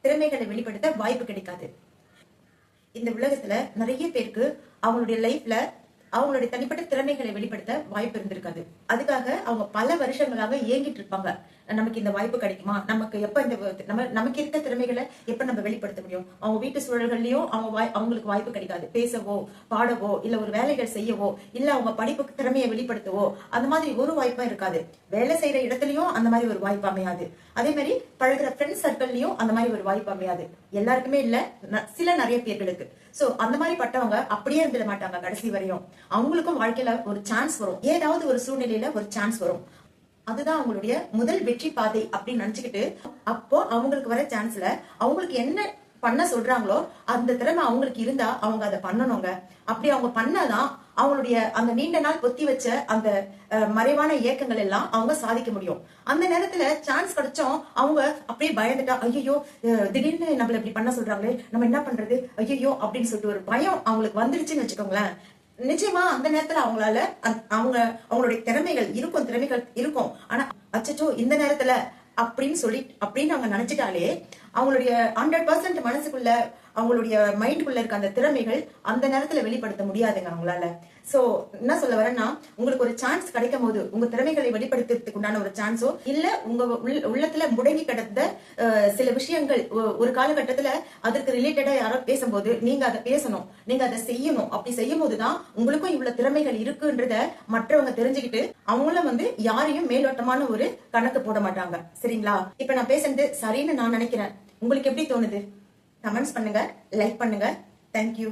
திறமைகளை வெளிப்படுத்த வாய்ப்பு கிடைக்காது. இந்த உலகத்துல நிறைய பேருக்கு அவங்களுடைய லைஃப்ல அவங்களுடைய தனிப்பட்ட திறமைகளை வெளிப்படுத்த வாய்ப்பு இருந்திருக்காது. அதுக்காக அவங்க பல வருஷங்களாக ஏங்கிட்டு இருப்பாங்க. நமக்கு இந்த வாய்ப்பு கிடைக்குமா? நமக்கு எப்ப இந்த நம்ம நமக்கு இருக்க திறமைகளை எப்ப நம்ம வெளிப்படுத்த முடியும்? அவங்க வீட்டு சூழல்கள்லயும் அவங்க வாய்- அவங்களுக்கு வாய்ப்பு கிடைக்காது. பேசவோ பாடவோ இல்ல ஒரு வேலைகள் செய்யவோ இல்ல அவங்க படிப்பு திறமையை வெளிப்படுத்தவோ அந்த மாதிரி ஒரு வாய்ப்பும் இருக்காது. வேலை செய்யற இடத்துலயும் அந்த மாதிரி ஒரு வாய்ப்பு அமையாது. அதே மாதிரி பழகுற ஃப்ரெண்ட்ஸ் சர்க்கிள்லயும் அந்த மாதிரி ஒரு வாய்ப்பு அமையாது. எல்லாருக்குமே இல்ல சில நிறைய பேர்களுக்கு. சோ அந்த மாதிரி பட்டவங்க அப்படியே இருந்துட மாட்டாங்க கடைசி வரையும். அவங்களுக்கும் வாழ்க்கையில ஒரு சான்ஸ் வரும். ஏதாவது ஒரு சூழ்நிலையில ஒரு சான்ஸ் வரும். அதுதான் அவங்களுடைய முதல் வெற்றி பாதை அப்படின்னு நினைச்சுக்கிட்டு அப்போ அவங்களுக்கு வர சான்ஸ்ல அவங்களுக்கு என்ன பண்ண சொல்றாங்களோ அந்த திறமை அவங்களுக்கு இருந்தா அவங்க அதை பண்ணணுங்க. அப்படி அவங்க பண்ணாதான் அவங்களுடைய அந்த நீண்ட நாள் பொத்தி வச்ச அந்த அஹ், மறைவான இயக்கங்கள் எல்லாம் அவங்க சாதிக்க முடியும். அந்த நேரத்துல சான்ஸ் கிடைச்சோம் அவங்க அப்படியே பயந்துட்டா ஐயோ திடீர்னு நம்மள இப்படி பண்ண சொல்றாங்களே நம்ம என்ன பண்றது? ஐயோ அப்படின்னு சொல்லிட்டு ஒரு பயம் அவங்களுக்கு வந்துருச்சுன்னு வச்சுக்கோங்களேன். நிச்சயமா அந்த நேரத்துல அவங்களால அவங்க அவங்களுடைய திறமைகள் இருக்கும் திறமைகள் இருக்கும். ஆனா அச்சச்சோ இந்த நேரத்துல அப்படின்னு சொல்லி அப்படின்னு அவங்க நினைச்சிட்டாலே அவங்களுடைய ஹண்ட்ரட் பர்சன்ட் மனசுக்குள்ள அவங்களுடைய மைண்டுக்குள்ள இருக்க அந்த திறமைகள் அந்த நேரத்துல வெளிப்படுத்த முடியாதுங்க அவங்களால. சோ என்ன சொல்ல வரேன்னா உங்களுக்கு ஒரு சான்ஸ் கிடைக்கும் போது உங்க திறமைகளை வெளிப்படுத்துறதுக்கு உண்டான ஒரு சான்ஸோ இல்ல உங்க உள்ளத்துல முடங்கி கிடந்த சில விஷயங்கள் ஒரு காலகட்டத்துல அதற்கு ரிலேட்டடா யாரோ பேசும்போது நீங்க அதை பேசணும் நீங்க அதை செய்யணும் அப்படி செய்யும் போதுதான் உங்களுக்கும் இவ்வளவு திறமைகள் இருக்குன்றத மற்றவங்க தெரிஞ்சுக்கிட்டு அவங்களும் வந்து யாரையும் மேலோட்டமான ஒரு கணக்கு போட மாட்டாங்க. சரிங்களா? இப்ப நான் பேசுறது சரின்னு நான் நினைக்கிறேன். உங்களுக்கு எப்படி தோணுது? கமெண்ட்ஸ் பண்ணுங்க லைக் பண்ணுங்க. தேங்க்யூ